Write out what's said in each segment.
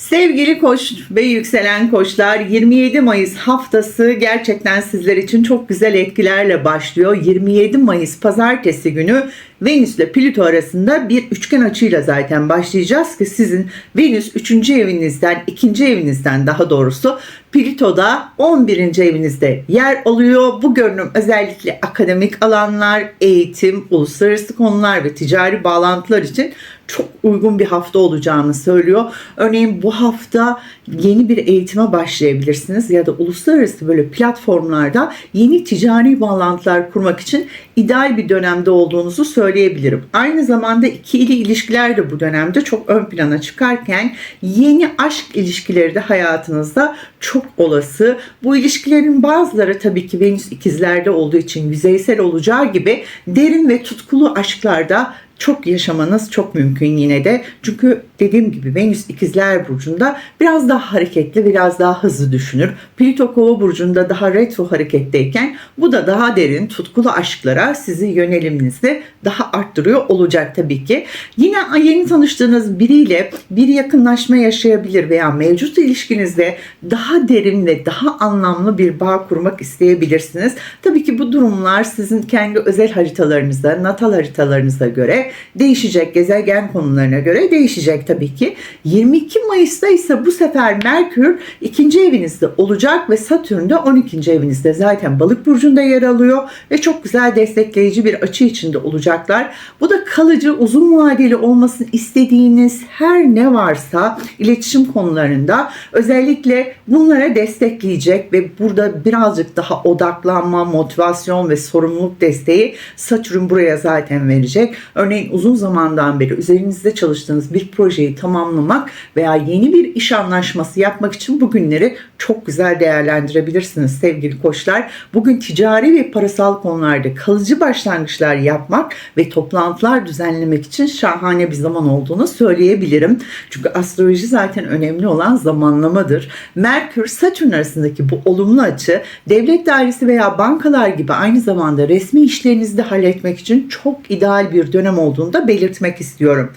Sevgili koç ve yükselen koçlar 27 Mayıs haftası gerçekten sizler için çok güzel etkilerle başlıyor. 27 Mayıs pazartesi günü Venüs ile Plüto arasında bir üçgen açıyla zaten başlayacağız ki sizin Venüs 3. evinizden 2. evinizden daha doğrusu Plüto'da 11. evinizde yer alıyor. Bu görünüm özellikle akademik alanlar, eğitim, uluslararası konular ve ticari bağlantılar için çok uygun bir hafta olacağını söylüyor. Örneğin bu hafta yeni bir eğitime başlayabilirsiniz ya da uluslararası böyle platformlarda yeni ticari bağlantılar kurmak için ideal bir dönemde olduğunuzu söyleyebilirim. Aynı zamanda ikili ilişkiler de bu dönemde çok ön plana çıkarken yeni aşk ilişkileri de hayatınızda çok olası. Bu ilişkilerin bazıları tabii ki Venüs ikizlerde olduğu için yüzeysel olacağı gibi derin ve tutkulu aşklarda çok yaşamanız çok mümkün yine de. Çünkü dediğim gibi Venüs ikizler burcunda biraz daha hareketli, biraz daha hızlı düşünür. Plüto kova burcunda daha retro hareketteyken bu da daha derin, tutkulu aşklara sizi yöneliminizi daha arttırıyor olacak tabii ki. Yine yeni tanıştığınız biriyle bir yakınlaşma yaşayabilir veya mevcut ilişkinizde daha derin ve daha anlamlı bir bağ kurmak isteyebilirsiniz. Tabii ki bu durumlar sizin kendi özel haritalarınızda, natal haritalarınıza göre değişecek. Gezegen konularına göre değişecek tabii ki. 22 Mayıs'ta ise bu sefer Merkür ikinci evinizde olacak ve Satürn de 12. evinizde zaten balık burcunda yer alıyor ve çok güzel destekleyici bir açı içinde olacaklar. Bu da kalıcı uzun vadeli olmasını istediğiniz her ne varsa iletişim konularında özellikle bunlara destekleyecek ve burada birazcık daha odaklanma, motivasyon ve sorumluluk desteği Satürn buraya zaten verecek. Örneğin uzun zamandan beri üzerinizde çalıştığınız bir projeyi tamamlamak veya yeni bir iş anlaşması yapmak için bu günleri çok güzel değerlendirebilirsiniz sevgili koçlar. Bugün ticari ve parasal konularda kalıcı başlangıçlar yapmak ve toplantılar düzenlemek için şahane bir zaman olduğunu söyleyebilirim. Çünkü astroloji zaten önemli olan zamanlamadır. Merkür Satürn arasındaki bu olumlu açı devlet dairesi veya bankalar gibi aynı zamanda resmi işlerinizi de halletmek için çok ideal bir dönem olduğunu da belirtmek istiyorum.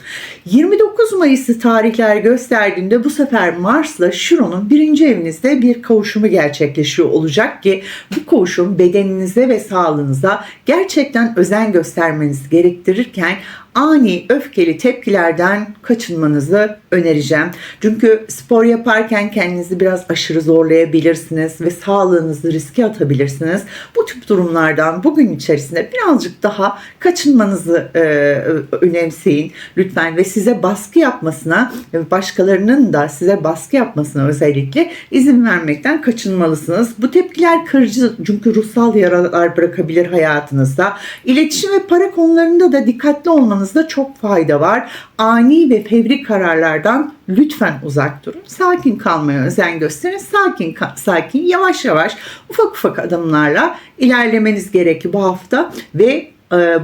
29 Mayıs'ı tarihler gösterdiğinde bu sefer Mars'la Şiron'un birinci evinizde bir kavuşumu gerçekleşiyor olacak ki bu kavuşum bedeninize ve sağlığınıza gerçekten özen göstermeniz gerektirirken ani öfkeli tepkilerden kaçınmanızı önereceğim. Çünkü spor yaparken kendinizi biraz aşırı zorlayabilirsiniz ve sağlığınızı riske atabilirsiniz. Bu tip durumlardan bugün içerisinde birazcık daha kaçınmanızı e, önemseyin lütfen ve size baskı yapmasına başkalarının da size baskı yapmasına özellikle izin vermekten kaçınmalısınız. Bu tepkiler kırıcı çünkü ruhsal yaralar bırakabilir hayatınızda. İletişim ve para konularında da dikkatli olmanız almanızda çok fayda var. Ani ve fevri kararlardan lütfen uzak durun. Sakin kalmaya özen gösterin. Sakin sakin yavaş yavaş ufak ufak adımlarla ilerlemeniz gerekiyor bu hafta ve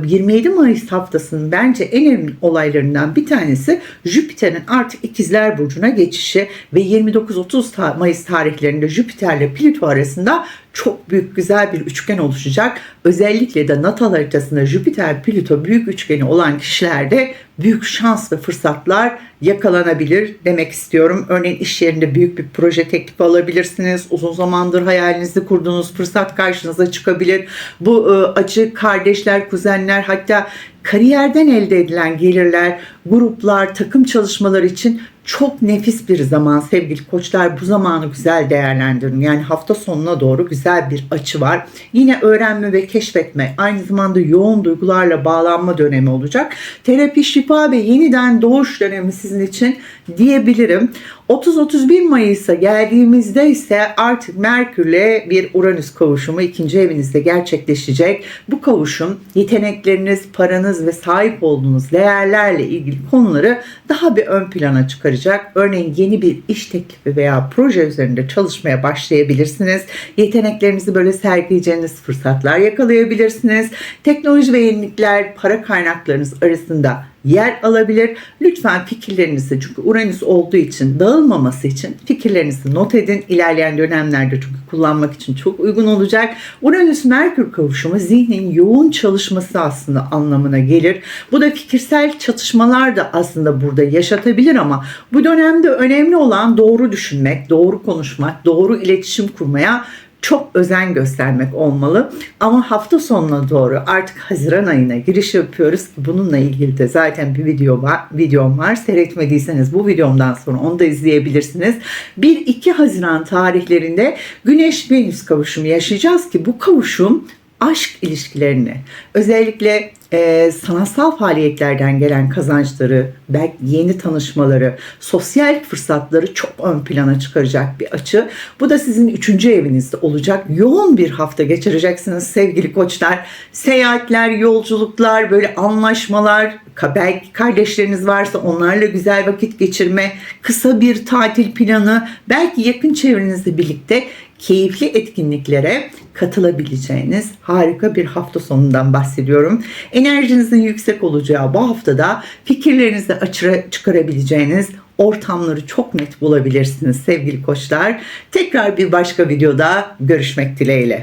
27 e, Mayıs haftasının bence en önemli olaylarından bir tanesi Jüpiter'in artık ikizler burcuna geçişi ve 29-30 Mayıs tarihlerinde Jüpiter ile Plüto arasında çok büyük güzel bir üçgen oluşacak. Özellikle de natal haritasında Jüpiter Plüto büyük üçgeni olan kişilerde büyük şans ve fırsatlar yakalanabilir demek istiyorum. Örneğin iş yerinde büyük bir proje teklifi alabilirsiniz. Uzun zamandır hayalinizi kurduğunuz fırsat karşınıza çıkabilir. Bu e, acı kardeşler, kuzenler hatta kariyerden elde edilen gelirler, gruplar, takım çalışmalar için çok nefis bir zaman sevgili koçlar. Bu zamanı güzel değerlendirin. Yani hafta sonuna doğru güzel bir açı var. Yine öğrenme ve keşfetme, aynı zamanda yoğun duygularla bağlanma dönemi olacak. Terapi, şifa ve yeniden doğuş dönemi sizin için diyebilirim. 30-31 Mayıs'a geldiğimizde ise artık Merkür'le bir Uranüs kavuşumu ikinci evinizde gerçekleşecek. Bu kavuşum yetenekleriniz, paranız ve sahip olduğunuz değerlerle ilgili konuları daha bir ön plana çıkaracak. Örneğin yeni bir iş teklifi veya proje üzerinde çalışmaya başlayabilirsiniz. Yeteneklerinizi böyle sergileyeceğiniz fırsatlar yakalayabilirsiniz. Teknoloji ve yenilikler para kaynaklarınız arasında yer alabilir. Lütfen fikirlerinizi çünkü Uranüs olduğu için dağılmaması için fikirlerinizi not edin. İlerleyen dönemlerde çünkü kullanmak için çok uygun olacak. Uranüs Merkür kavuşumu zihnin yoğun çalışması aslında anlamına gelir. Bu da fikirsel çatışmalar da aslında burada yaşatabilir ama bu dönemde önemli olan doğru düşünmek, doğru konuşmak, doğru iletişim kurmaya çok özen göstermek olmalı. Ama hafta sonuna doğru artık Haziran ayına giriş yapıyoruz bununla ilgili de zaten bir video var, videom var. Seyretmediyseniz bu videomdan sonra onu da izleyebilirsiniz. 1-2 Haziran tarihlerinde Güneş Venüs kavuşumu yaşayacağız ki bu kavuşum aşk ilişkilerini özellikle e, sanatsal faaliyetlerden gelen kazançları, belki yeni tanışmaları, sosyal fırsatları çok ön plana çıkaracak bir açı. Bu da sizin üçüncü evinizde olacak. Yoğun bir hafta geçireceksiniz sevgili koçlar. Seyahatler, yolculuklar, böyle anlaşmalar, belki kardeşleriniz varsa onlarla güzel vakit geçirme, kısa bir tatil planı, belki yakın çevrenizle birlikte keyifli etkinliklere katılabileceğiniz harika bir hafta sonundan bahsediyorum. Enerjinizin yüksek olacağı bu haftada fikirlerinizi açığa çıkarabileceğiniz ortamları çok net bulabilirsiniz sevgili koçlar. Tekrar bir başka videoda görüşmek dileğiyle.